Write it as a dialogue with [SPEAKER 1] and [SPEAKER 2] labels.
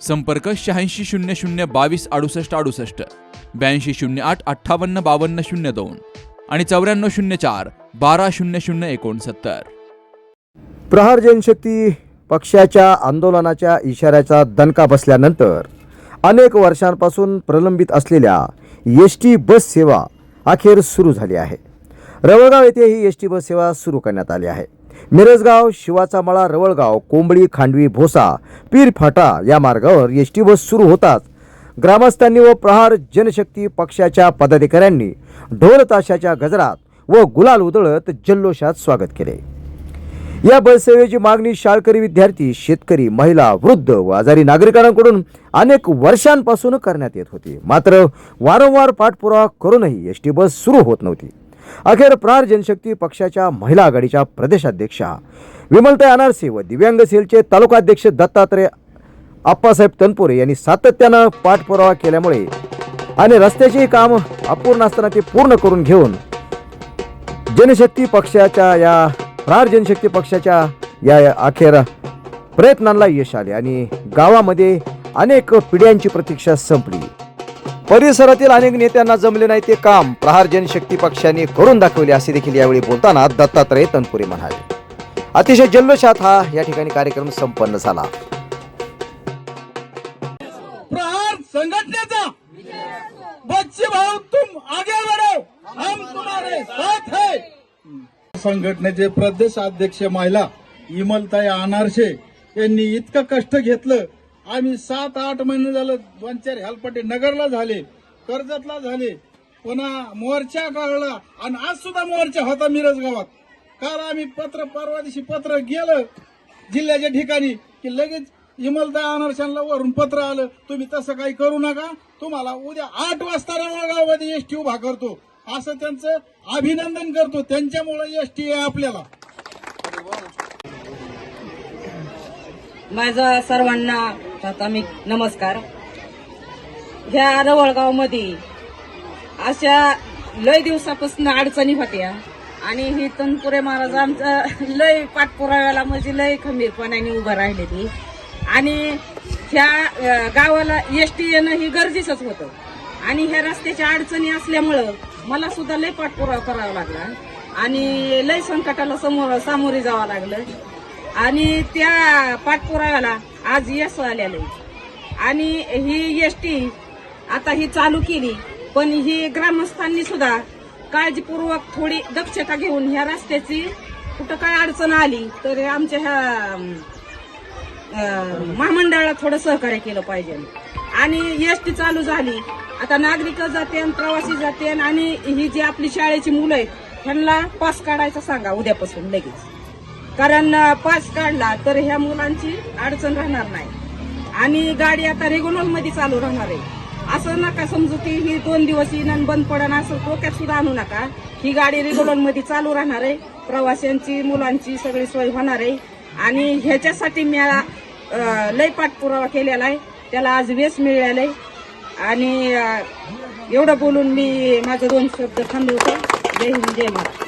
[SPEAKER 1] संपर्क शहाऐंशी शून्य शून्य बावीस अडुसष्ट अडुसष्ट ब्याऐंशी शून्य आठ अठ्ठावन्न बावन्न शून्य दोन आणि चौऱ्याण्णव शून्य चार बारा शून्य शून्य एकोणसत्तर.
[SPEAKER 2] प्रहार जनशक्ती पक्षाच्या आंदोलनाच्या इशाऱ्याचा दणका बसल्यानंतर अनेक वर्षांपासून प्रलंबित असलेल्या एस टी बस सेवा अखेर सुरू झाली आहे. रवळगाव येथे ही एस टी बस सेवा सुरू करण्यात आली आहे. मिरजगाव शिवाचा मळा रवळगाव कोंबडी खांडवी भोसा पीर फाटा या मार्गावर एस टी बस सुरू होताच. ग्रामस्थांनी व प्रहार जनशक्ती पक्षाच्या पदाधिकाऱ्यांनी ढोल ताशाच्या गजरात व गुलाल उधळत जल्लोषात स्वागत केले. या बससेवेची मागणी शाळकरी विद्यार्थी शेतकरी महिला वृद्ध व आजारी नागरिकांकडून अनेक वर्षांपासून करण्यात येत होती. मात्र वारंवार पाठपुरावा करूनही एस टी बस सुरू होत नव्हती. अखेर प्रार जनशक्ती पक्षाच्या महिला आघाडीच्या प्रदेशाध्यक्षा विमलताई अनारसे व दिव्यांग सेलचे तालुकाध्यक्ष दत्तात्रय आप्पासाहेब तनपुरे यांनी सातत्यानं पाठपुरावा केल्यामुळे आणि रस्त्याचेही काम अपूर्ण असताना ते पूर्ण करून घेऊन जनशक्ती पक्षाच्या या प्रार जनशक्ती पक्षाच्या या या अखेर प्रयत्नांना यश आले आणि गावामध्ये अनेक पिढ्यांची प्रतीक्षा संपली. परिसरातील अनेक नेत्यांना जमले नाही ते काम. प्रहार जनशक्ती पक्षाने करून दाखवले असे देखील यावेळी बोलताना दत्तात्रय तनपुरे म्हणाले. अतिशय जल्लोषात हा या ठिकाणी कार्यक्रम संपन्न झाला.
[SPEAKER 3] प्रहार संघटनेचा. बच्चे भाऊ तुम आगे बढ़ो. हम तुम्हारे साथ है. संघटनेचे प्रदेश अध्यक्ष महिला इमलताई अनारशे यांनी इतकं कष्ट घेतलं आम्ही सात आठ महिने झालं दोन चार हेलपटे नगरला झाले कर्जतला झाले पुन्हा मोर्चा काढला आणि आज सुद्धा मोर्चा होता मिरज गावात काल आम्ही पत्र परवा दिवशी पत्र गेलं जिल्ह्याच्या ठिकाणी की लगेच इमलदा अनर्शांना वरून पत्र आलं तुम्ही तसं काही करू नका तुम्हाला उद्या आठ वाजता गावामध्ये एसटी उभा करतो. असं त्यांचं अभिनंदन करतो त्यांच्यामुळे एसटी आहे आपल्याला.
[SPEAKER 4] माझा सर्वांना प्राथमिक नमस्कार. ह्या रवळगावमध्ये अशा लय दिवसापासून अडचणी होत्या. आणि ही तनपुरे महाराज आमचा लय पाठपुराव्याला म्हणजे लय खंबीरपणाने उभं राहिले ती आणि ह्या गावाला एस टी येणं ही गरजेचंच होतं. आणि ह्या रस्त्याच्या अडचणी असल्यामुळं मला सुद्धा लय पाठपुरावा करावा लागला. आणि लय संकटाला समोर सामोरे जावं लागलं. आणि त्या पाठपुराव्याला आज यश आलेलं आणि ही एस टी आता ही चालू केली पण ही ग्रामस्थांनी सुद्धा काळजीपूर्वक थोडी दक्षता घेऊन ह्या रस्त्याची कुठं काय अडचण आली तर आमच्या ह्या महामंडळाला थोडं सहकार्य केलं पाहिजे. आणि एस टी चालू झाली आता नागरिक जाते प्रवासी जाते आणि ही जी आपली शाळेची मुलं आहेत त्यांना पास काढायचा सांगा उद्यापासून लगेच. कारण पास काढला तर ह्या मुलांची अडचण राहणार नाही. आणि गाडी आता रेग्युलरमध्ये चालू राहणार आहे. असं नका समजू की ही दोन दिवस येणं बंद पडणं असं डोक्यात सुद्धा आणू नका. ही गाडी रेग्युलरमध्ये चालू राहणार आहे. प्रवाशांची मुलांची सगळी सोय होणार आहे. आणि ह्याच्यासाठी मी लय पाठपुरावा केलेला आहे. त्याला आज वेस मिळालं आहे. आणि एवढं बोलून मी माझं दोन शब्द थांबवतो. जय हिंद जय महाराज